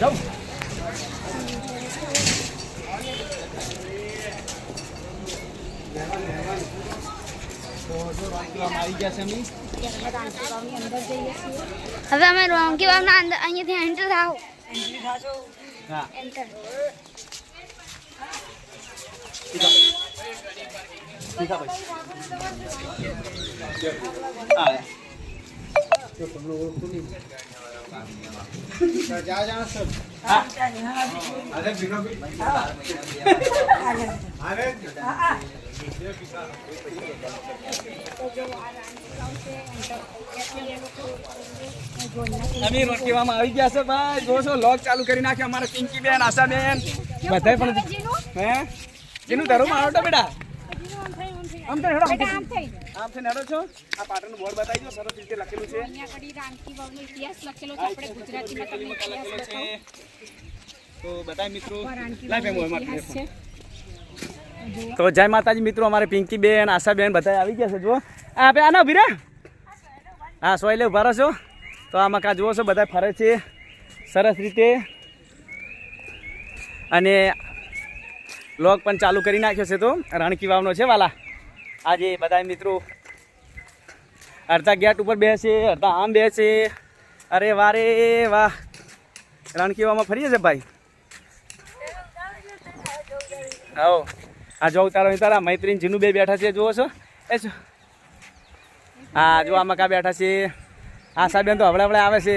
જાઉં આવી ગયા છે એમની હવે અમે રોંકી વાવના અંદર અહીંયાથી એન્ટર થાવ હા એન્ટર ઠીક ભાઈ હા જો તમને ઓળખતું નહીં જા જા સર હા અરે બીનો અરે અમે રોટકીવામાં આવી ગયા છે ભાઈ. જોશો લોક ચાલુ કરી નાખ્યો અમારે પિંકી બેન આશા બેન બધાય પણ હે? જેનું ધરું મારો તો બેટા. આમ તો હેડો. આમ થઈ આમ થઈને હેડો છો. આ પાટણનું બોર્ડ બતાવી દો સરસ રીતે લખેલું છે. તો બતાય મિત્રો. લાઈવ એમાં telefon. તો જય માતાજી મિત્રો અમારે પિંકી બેન આશા બેન બધા આવી ગયા છે. જુઓ. આ બે આના ઊભી રે હા સોય લે ઊભા રહો છો તો આમાં કા જુઓ છો બધા ફરે છે. સરસ રીતે. અને લોક પણ ચાલુ કરી નાખ્યો છે તો. રણકી વાવનો છે વાલા. આજે બધા મિત્રો અડધા ગેટ ઉપર બેસે, અડધા આમ બેસે. અરે વારે વાહ. રણકીવામાં ફરીએ છે ભાઈ? આવો. આ જો તારો તારા મૈત્રીન જીનું બે બેઠા છે, જુઓ છો? એ છો હા જો આમાં કા બેઠા છે? આ સાહેબ તો હવડે હવડે આવે છે.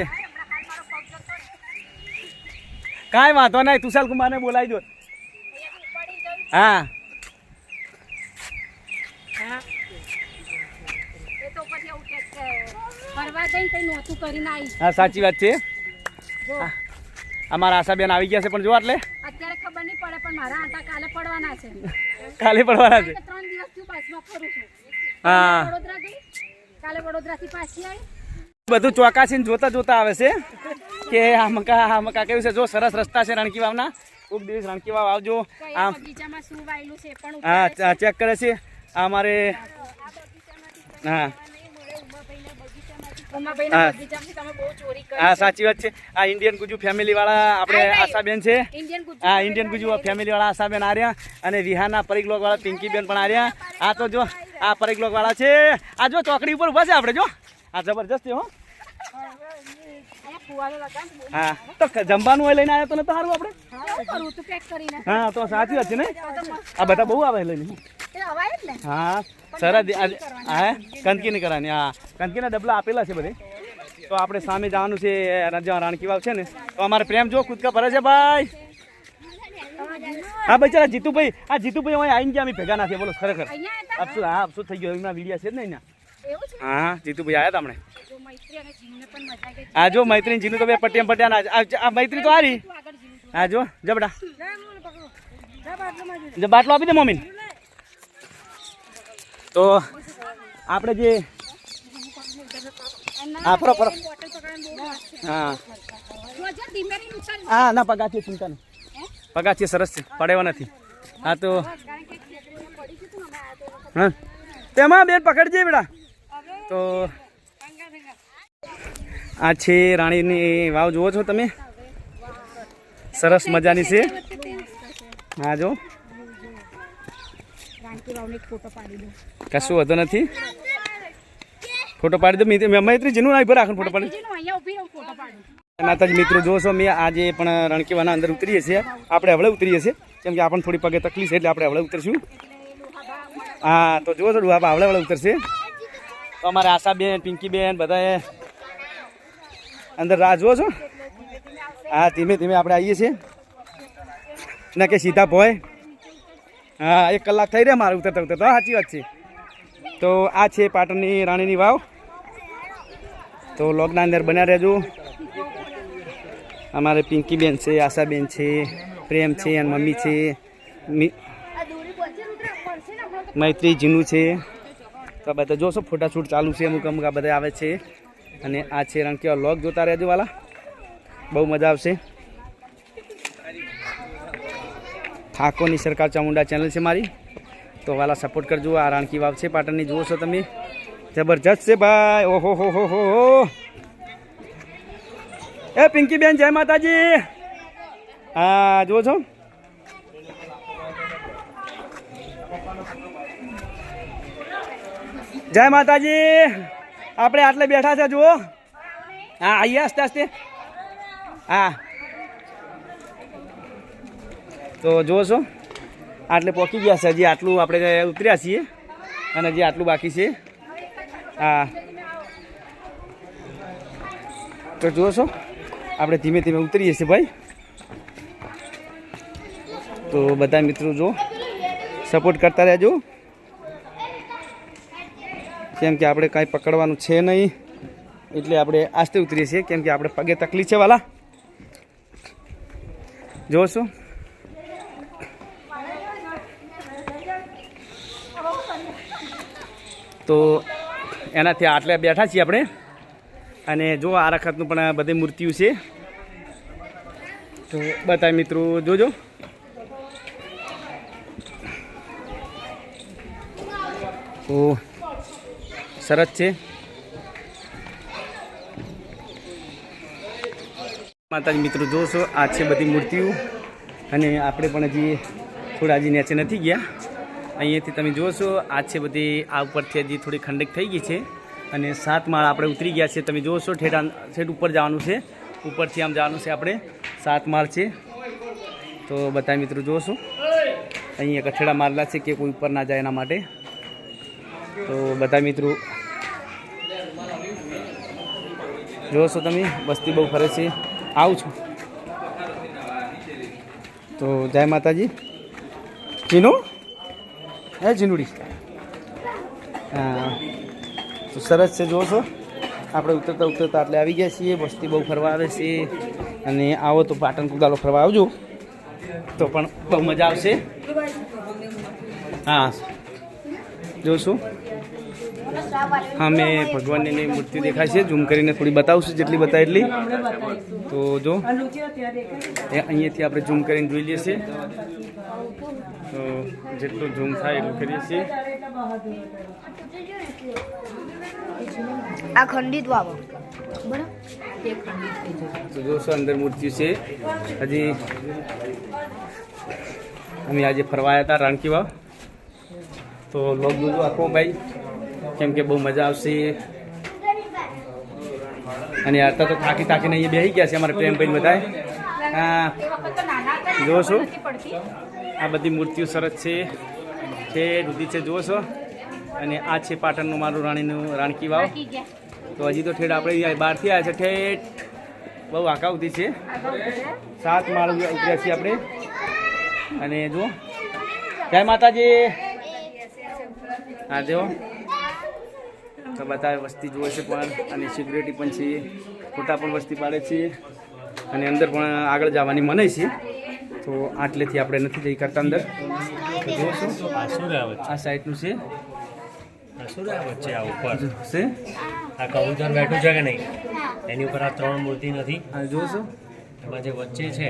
કાંઈ વાંધો નહીં તુષાલ કુમારને બોલાવી દો હા ફરવા જઈને કઈ નહોતું કરીને આવી હા સાચી વાત છે. અમારા અમારા આશાબેન આવી ગયા છે પણ જો એટલે અત્યારે ખબર નહીં પડે પણ મારા આટા કાલે પડવાના છે. કાલે પડવાના છે? ત્રણ દિવસથી પાછમાં ફરું છું. હા. વડોદરા ગઈ. કાલે વડોદરાથી પાછી આવી બધું ચોકાસીને જોતા જોતા આવે છે કે આ મકા આ મકા કેવું છે? જો સરસ રસ્તા છે રણકી વાવના. ખૂબ દિવસ રણકી વાવ આવજો. આમ બગીચામાં શું વાયેલું છે પણ હા ચેક કરે છે. અમારે હા. હા. સાચી વાત છે. આ ઇન્ડિયન ગુજુ ફેમિલી વાળા આપણે. આશાબેન છે. હા ઇન્ડિયન ગુજુ ફેમિલી વાળા આશાબેન આર્યા અને વિહારના પરિકલોક વાળા પિંકીબેન પણ આ તો જો આ પરિકલોક વાળા છે. આ જો ચોકડી ઉપર ઊભા છે આપણે જો. આ જબરજસ્ત છે હો. ને હા તો જમવાનું હોય લઈને આવ્યા તો નતો સારું આપણે? હા તો સાચી વાત છે ને? આ બધા બહુ આવે લઈને. ને હા. સરસ હા કંદકી નહીં કરવાની હા. કંદકીના ડબલા આપેલા છે બધે. તો આપણે સામે જવાનું છે જ્યાં રાણકી વાવ છે ને. તો અમારે પ્રેમ જો કૂદકા ભરે છે ભાઈ. હા ભાઈ ચાલો જીતુભાઈ આ જીતુભાઈ અહીં આવીને ગયા અમે ભેગા ના થયા. બોલો ખરેખર. અફસોસ હા અફસોસ થઈ ગયો? એમના વિડીયા છે જ ને અહીંયા. હા જીતુભાઈ આવ્યા હતા હમણે. આ જો મૈત્રી જીનું તો બે પટ્યા પટ્યા ના આ- આ મૈત્રી તો હારી. રહી હા જો જબડા. જે બાટલો આપી દે મમ્મી તો આપણે જે હા, ફરો. હા. હા, ના પગા છે ચિંતા નહીં પગા છે સરસ છે, પડેવા નથી. હા, તો હા. તેમાં બેન પકડજે બેડા તો આ છે રાણીની વાવ, જુઓ છો તમે? સરસ મજાની છે. હા, જો રાણકી વાવનો એક ફોટો પાડી દો કશું વધુ નથી. ફોટો પાડી દો. મિત્ર- જીનું ના રાખો ફોટો પાડી. માતાજી મિત્રો જોશો છો મેં આજે પણ રણકીવાના અંદર ઉતરીએ છીએ. આપણે હવે ઉતરીએ છીએ. કેમ કે આપણને થોડી પગે તકલીફ છે એટલે આપણે હવે ઉતરશું. હા તો જુઓ છો ડુહાબા હવે હવે ઉતરશે. તો અમારે આશાબેન પિંકીબેન બધાએ અંદર રાહ જુઓ છો. હા ધીમે ધીમે આપણે આવીએ છીએ. ના કે સીધા ભોય. હા, એક કલાક થઈ રહ્યા મારે ઉતરતા ઉતરતા. સાચી વાત છે. તો આ છે પાટણની રાણીની વાવ. તો લોકના અંદર બન્યા રહેજો. અમારે પિંકીબેન છે, આશાબેન છે, પ્રેમ છે અને મમ્મી છે. મૈત્રી, જીનું છે. તો બધા જોશો, ફોટાશૂટ ચાલુ છે, અમુક અમુક આ બધા આવે છે. અને આ છે રણકીવા લોક જોતા રહેજો વાલા. બહુ મજા આવશે. ઠાકોરની સરકાર ચામુંડા ચેનલ છે મારી. તો વાલા સપોર્ટ કરજો, આ રાણકી વાવ છે, પાટણની જુઓ છો તમે. જબરજસ્ત છે ભાઈ, ઓહો, હો હો હો એ પિંકી બેન જય માતાજી. હા જુઓ છો. જય માતાજી. આપણે આટલે બેઠા છે, જુઓ. હા આવીએ આસ્તે આસ્તે હા. તો જુઓ છો, આટલે પહોંચી ગયા છે. હજી આટલું આપણે ઉતર્યા છીએ અને હજી આટલું બાકી છે. હા. તો જુઓ છો, આપણે ધીમે ધીમે ઉતરીએ છીએ ભાઈ. તો બધા મિત્રો જો સપોર્ટ કરતા રહેજો. કેમ કે આપણે કાંઈ પકડવાનું છે નહીં, એટલે આપણે આસ્તે ઉતરીએ છીએ. કેમ કે આપણે પગે તકલીફ છે વાલા. જોશો તો એનાથી આટલે બેઠા છીએ આપણે. અને જો આ રખતનું પણ બધી મૂર્તિઓ છે. તો બધા મિત્રો, જોજો. તો સરસ છે. માતાજી મિત્રો, જોશો, આ છે બધી મૂર્તિઓ. અને આપણે પણ હજી થોડા હજી નીચે નથી ગયા. અહીંયાથી તમે જોશો આ છે બધી, આ ઉપરથી હજી થોડી ખંડક થઈ ગઈ છે. અને સાત માળ આપણે ઉતરી ગયા છે તમે જોશો ઠેઠ ઠેઠ ઉપર જવાનું છે. ઉપરથી આમ જવાનું છે આપણે. સાત માળ છે. તો બધા મિત્રો જોશો અહીંયા કઠેડા મારેલા છે કે કોઈ ઉપર ના જાય એના માટે. તો બધા મિત્રો જોશો તમે, વસ્તી બહુ ફરે છે. આવું છું. તો જય માતાજી. જીનું હે જીનુડી હા. તો સરસ છે જોશો આપણે ઉતરતા ઉતરતા એટલે આવી ગયા છીએ. વસ્તી બહુ ફરવા આવે છે. અને આવો તો પાટણ કુદાલો ફરવા આવજો. તો પણ બહુ મજા આવશે. હા. જોશું હા મેં ભગવાનની મૂર્તિ દેખાય છે. ઝૂમ કરીને થોડી બતાવશું, જેટલી બતાવે એટલી. તો જો. અહીંયાથી આપણે ઝૂમ કરીને જોઈ લઈએ છીએ. તો જેટલું ઝૂમ થાય એટલું કરીએ છીએ આ ખંડિત વાવો. બરાબર તો જોશો અંદર મૂર્તિ છે હજી અમે આજે ફરવા આવ્યા હતા રાણકી વાવ તો લોક જોજો આખો ભાઈ કેમ કે બહુ મજા આવશે અને અત્યારે તો થાકી થાકીને અહીંયા બેસી ગયા છે અમારે પ્રેમભાઈ બધાય હા જુઓ છો આ બધી મૂર્તિઓ સરસ છે. છે દૂધી છે જુઓ છો. અને આ છે પાટણનું મારું રાણીનું રાણકી વાવ. તો હજી તો ઠેઠ આપણે બહારથી આવ્યા છે. ઠેઠ બહુ આકા ઉધી છે. સાત માળ ઉતર્યા છીએ આપણે. અને જુઓ. જય માતાજી. હા જુઓ. તો બધા વસ્તી જુએ છે પણ અને સિક્યુરિટી પણ છે. ફોટા પણ વસ્તી પાડે છે. અને અંદર પણ આગળ જવાની મનાઈ છે. તો આટલેથી આપણે નથી જઈ કરતા અંદર. આ સાઈડનું છે. છે. આ કબૂતર બેઠું છે કે નહીં એની ઉપર આ ત્રણ મૂર્તિ નથી. આ જુઓ એમાં જે વચ્ચે છે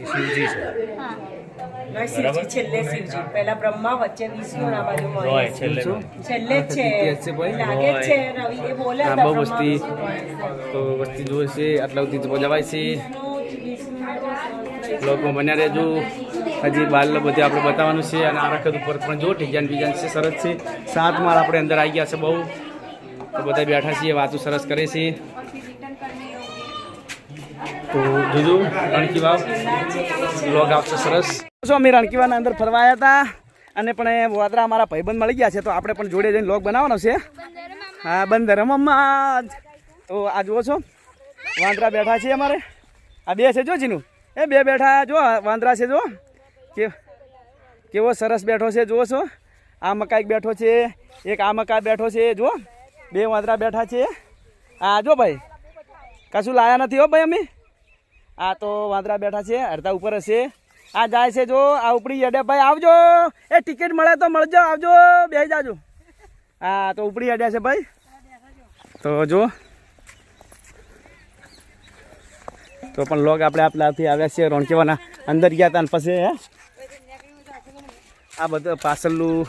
એ શિવજી છે. શિવજી છેલ્લે શિવજી. પહેલા બ્રહ્મા વચ્ચે વિષ્ણુ આ બાજુ હોય. છેલ્લે છેલ્લે જ છે. છે ભાઈ. લાગે છે રવિ એ બોલે બહુ વસ્તી. તો વસ્તી છે આટલા સુધી જવાય છે. બ્લોગમાં બન્યા રહેજો. હજી બાલ બધે આપણે બતાવવાનું છે અને આ રખત ઉપર પણ જો ડિઝાઇન બીજાન છે, સરસ છે. સાત માળ આપણે અંદર આવી ગયા છે બહુ. તો બધા બેઠા છીએ, વાતો સરસ કરે છે. તો જોજો, રણકી વાવ. બ્લોગ આવશે સરસ. શું અમે રણકી વાવના અંદર ફરવા હતા અને પણ એ વાદરા અમારા ભાઈબંધ મળી ગયા છે, તો આપણે પણ જોડે જઈને બ્લોગ બનાવવાનો છે. હા બંદર મમ્મા તો આ જુઓ છો, વાંદરા બેઠા છે અમારે. આ બે છે જો જીનું? એ બે બેઠા જો વાંદરા છે જો. કે કેવો સરસ બેઠો છે, જુઓ છો. આ મકાઈ બેઠો છે, એક આ મકા બેઠો છે જો બે વાંદરા બેઠા છે. આ જો ભાઈ, કશું લાયા નથી હો ભાઈ અમે. આ તો વાંદરા બેઠા છે, અડધા ઉપર હશે. આ જાય છે જો, આ ઉપડી અડે. ભાઈ, આવજો. એ ટિકિટ મળે તો મળજો, આવજો. બે જાજો. હા તો ઉપડી અડ્યા છે ભાઈ. તો જો તો પણ લોગ આપણે આપણાથી આવ્યા છીએ રોણકીવાના. અંદર ગયા હતા અને પછી આ બધું પાર્સલનું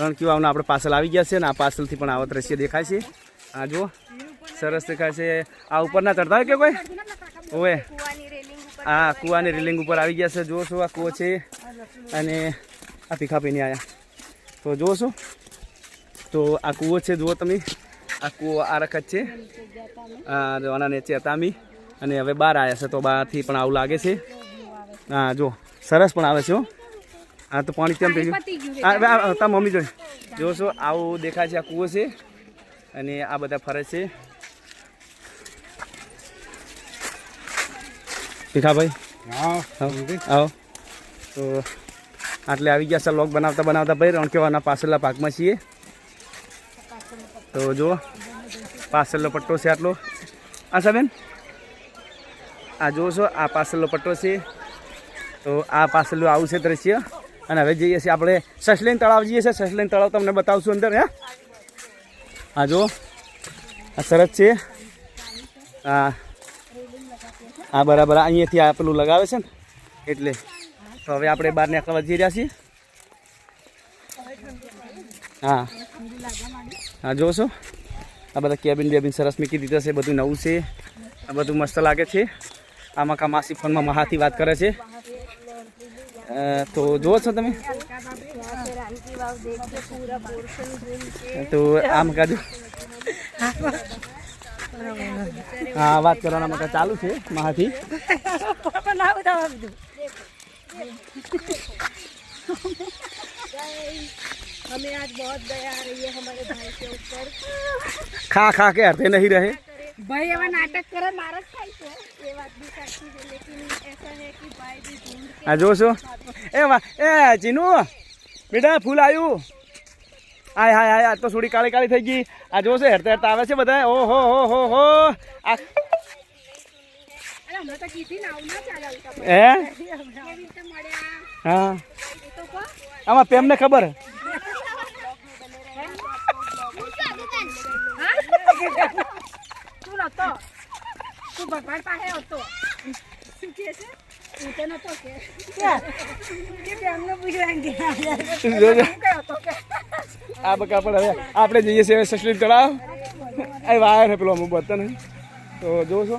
રણકીવાનું આપણે પાર્સલ આવી ગયા છે ને આ પાર્સલથી પણ આવા દ્રશ્ય દેખાય છે. આ જુઓ, સરસ દેખાય છે. આ ઉપર ના ચડતા હોય કે કોઈ? ઓવે. આ કૂવાની રેલિંગ ઉપર આવી ગયા છે. જુઓ છો, આ કૂવો છે. અને આ પીખા પીને આવ્યા તો જુઓ છો. તો આ કૂવો છે, જુઓ તમે. આ કૂવો આ રખત છે. આ જવાના નીચે હતા અમે. અને હવે બહાર આવ્યા છે તો બહારથી પણ આવું લાગે છે. હા જો સરસ પણ આવે છે હા. તો પાણી કેમ પી ગયું? હા હવે તા મમ્મી જોઈ. જોશો આવું દેખાય છે આ કૂવો છે અને આ બધા ફરે છે. ભીખાભાઈ? આવો આવો. તો આટલે આવી ગયા છે લોક બનાવતા બનાવતા ભાઈ રણકેવાના પાછળના પાકમાં છીએ. તો જુઓ પાછળનો પટ્ટો છે આટલો. આ સાબેન આ જુઓ છો, આ પાછળનો પટ્ટો છે. તો આ પાછળનું આવું છે દ્રશ્ય. અને હવે જઈએ છીએ આપણે સસલેન તળાવ જઈએ છીએ. સસલેન તળાવ તમને બતાવશું અંદર, હે? હા જુઓ, આ સરસ છે. હા હા બરાબર અહીંયાથી આ પેલું લગાવે છે ને. એટલે તો હવે આપણે બહાર નીકળવા જઈ રહ્યા છીએ. હા. હા જોશો આ બધા કેબિન બેબિન સરસ મૂકી દીધા છે. બધું નવું છે. આ બધું મસ્ત લાગે છે. આમાં કા માસી ફોનમાં મહાથી વાત કરે છે અ, તો જુઓ છો તમે તો આમ કાજુ હા વાત કરવાના માટે ચાલુ છે મહાથી हमें आज बहुत दया आ रही है हमारे भाई के ऊपर ખા ખા કે હરતે નહીં રહે भाई एवं नाटक करे मारत खाई છે ये बात भी साची है लेकिन ऐसा है कि भाई भी ढूंढ આ જો છો એ વા એ ચીનુ બેટા ફૂલ આવ્યું હાય હાય હાય આ તો થોડી કાળી કાળી થઈ ગઈ આ જો છે હેરતા હેરતા આવે છે બધા ઓ હો હો હો હો આ અરે હમણાં તો કીધી ને આવું ના ચાલે આવું તો હે કેવી રીતે મળ્યા હા એ તો કહો આમાં પેમને ખબર તું. નતો તું ભગવાન પાસે હતો. શું કે છે? નતો કે. હતો આ બકા પણ હવે આપણે જઈએ છીએ સસલી કરાવ. એ વાયર હે પેલો અમુક નહીં. તો જો છો.